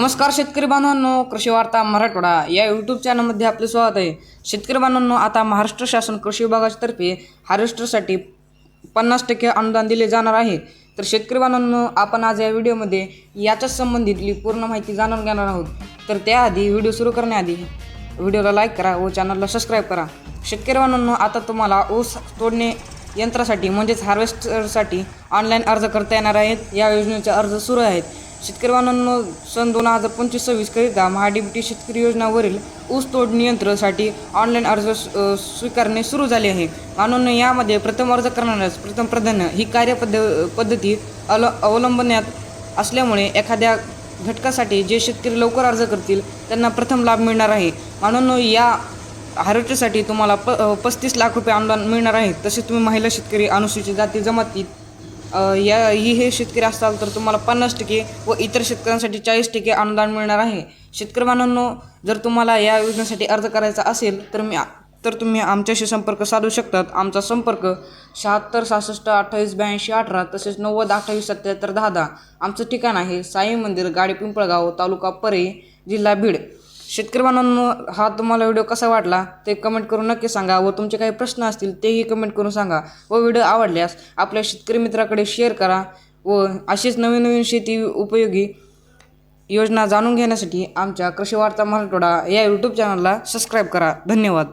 नमस्कार शेतकरी बांधवांनो कृषी वार्ता मराठवाडा या यूट्यूब चॅनलमध्ये आपले स्वागत आहे. शेतकरी बांधवांनो आता महाराष्ट्र शासन कृषी विभागातर्फे हार्वेस्टरसाठी पन्नास टक्के अनुदान दिले जाणार आहे. तर शेतकरी बांधवांनो आपण आज या व्हिडिओमध्ये याच्याच संबंधितली पूर्ण माहिती जाणून घेणार आहोत. तर त्याआधी व्हिडिओ सुरू करण्याआधी व्हिडिओला लाईक करा व चॅनलला सबस्क्राईब करा. शेतकरी बांधवांनो आता तुम्हाला ऊस तोडणे यंत्रासाठी म्हणजेच हार्वेस्टरसाठी ऑनलाईन अर्ज करता येणार आहेत. या योजनेचे अर्ज सुरू आहेत. शेतकरी बांधवांनो सन दोन हजार पंचवीस सव्वीसकरिता महाडीबीटी शेतकरी योजनावरील ऊस तोडणी यंत्रासाठी ऑनलाईन अर्ज स्वीकारणे सुरू झाले आहे. म्हणून यामध्ये प्रथम अर्ज करणाऱ्यास प्रथम प्राधान्य ही कार्यपद्ध पद्धती अल अवलंबण्यात असल्यामुळे एखाद्या घटकासाठी जे शेतकरी लवकर अर्ज करतील त्यांना प्रथम लाभ मिळणार आहे. म्हणून या हार्वेस्टरसाठी तुम्हाला प पस्तीस लाख रुपये अनुदान मिळणार आहे. तसेच तुम्ही महिला शेतकरी अनुसूचित जाती जमातीत या ही हे शेतकरी असाल तर तुम्हाला पन्नास टक्के व इतर शेतकऱ्यांसाठी चाळीस टक्के अनुदान मिळणार आहे. शेतकरी बांधवांनो जर तुम्हाला या योजनेसाठी अर्ज करायचा असेल तर मी तर तुम्ही आमच्याशी संपर्क साधू शकतात. आमचा संपर्क शहात्तर सहासष्ट अठ्ठावीस ब्याऐंशी अठरा तसेच नव्वद अठ्ठावीस सत्याहत्तर दहा दहा. आमचं ठिकाण आहे साई मंदिर गाडी पिंपळगाव तालुका परे जिल्हा बीड. शेतकरी बांधवांनो हा तुम्हाला व्हिडिओ कसा वाटला ते कमेंट करून नक्की सांगा व तुमचे काही प्रश्न असतील तेही कमेंट करून सांगा व व्हिडिओ आवडल्यास आपल्या शेतकरी मित्राकडे शेअर करा व अशीच नवीन नवीन शेती उपयोगी योजना जाणून घेण्यासाठी आमच्या कृषी वार्ता मराठवाडा या यूट्यूब चॅनलला सबस्क्राईब करा. धन्यवाद.